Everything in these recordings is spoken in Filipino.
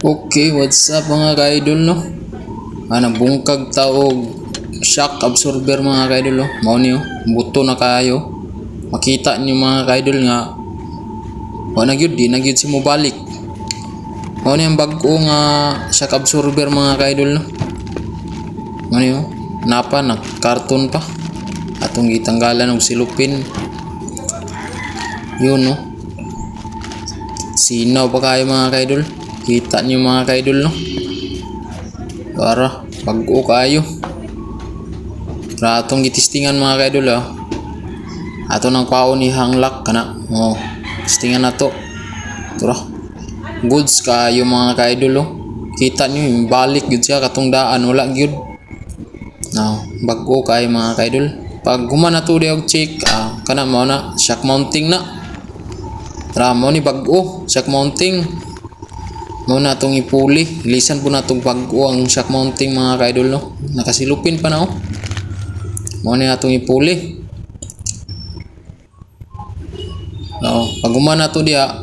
Okay, what's up mga ka-idol no? Ah, nabungkag taog shock absorber mga ka-idol no? Mao niyo, buto na kayo. Makita niyo mga ka-idol nga wa na gyud di na si mo balik. Mao ni ang nga shock absorber mga ka-idol no? Mao niyo, napa na karton pa. Atong gitanggalan og silupin. Yun no. Sinaw pa kayo mga kaidol. Kita niyo mga kaidol no. Para pag-o kayo. Para atong gitistingan mga kaidol ah. Ato nang paon ni hanglak kana. Oh, tistingan na to. Tara. Goods kayo mga kaidol oh. Kita niyo balik gyud siya katong daan wala gyud. Now, bag-o kayo mga kaidol. Pag humana to og check, ah, kana mao na shock mounting na. Tara mo ni bag-o, shock mounting. Mo na itong ipuli. Lisan po na itong bag-o ang shock mounting mga ka-idol no. Nakasilupin pa na oh. Mo na itong ipuli. No, pag umana to diha.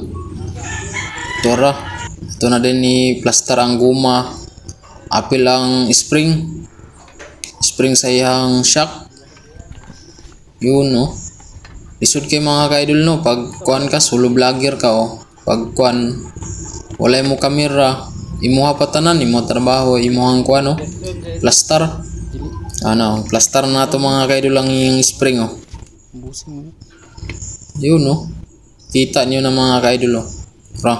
Tora. Ito na din ni plaster ang guma. Apil ang spring. Spring sa iyang shock. Yun no. Lisod kay mga ka-idol no, pag kuan ka, solo vlogger ka oh. Pag kuan, walay mo kamera, imuha pa tanan, imo trabaho, imuhang kuan oh. Plaster. Ano, plaster na to mga ka-idol ang yung spring oh. Yun no. Kita niyo na mga ka-idol oh. Ra.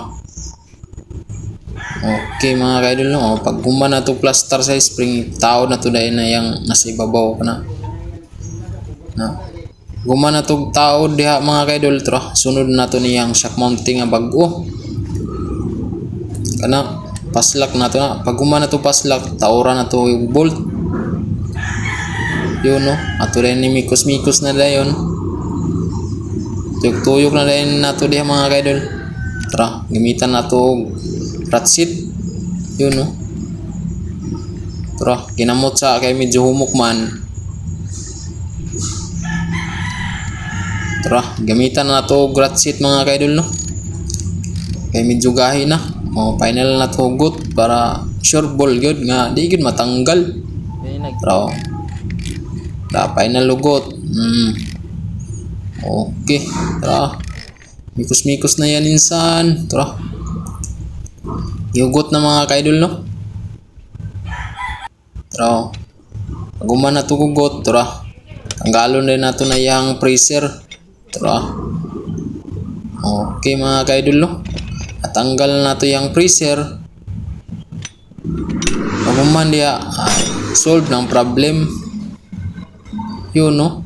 Okay mga ka-idol no, oh. pag guma na to plaster sa spring, tao na to dahil na yung nasa ibabaw ka na. Guma na tog tao diha mga kaidol tra. Sunod na to niyang shock mounting nga bag-o. Kana paslak na to na. Pag na to paslak, taura na to yung bolt. Yun no. Ato rin ni mikos-mikos na dayon. Tuyok-tuyok na dayon na to diha mga kaidol. Tra, gamitan na to ratsit. Yun no. Tra, ginamot sa kay medyo humok man. Tara, gamitan na to gratsit mga kaidol no. Kay medyo gahi na. O final na to hugot para sure ball gyud nga di gyud matanggal. Tara. Da final lugot. Hmm. Okay. Tara. Mikos-mikos na yan insan. Tara. Yugot na mga kaidol no. Tara. Pag na to hugot, tara. Tanggalon din nato na yung freezer. Tara. Okay mga kaidol no. Tanggal na to yung freezer. Pag man diya, ah, solve ng problem. Yun no.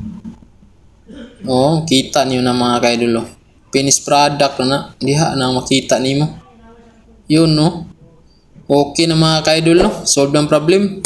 Oo, kita niyo na mga kaidol no. Finished product na. Diha na makita nimo. Yun no. Okay na mga kaidol no. Solve ng problem.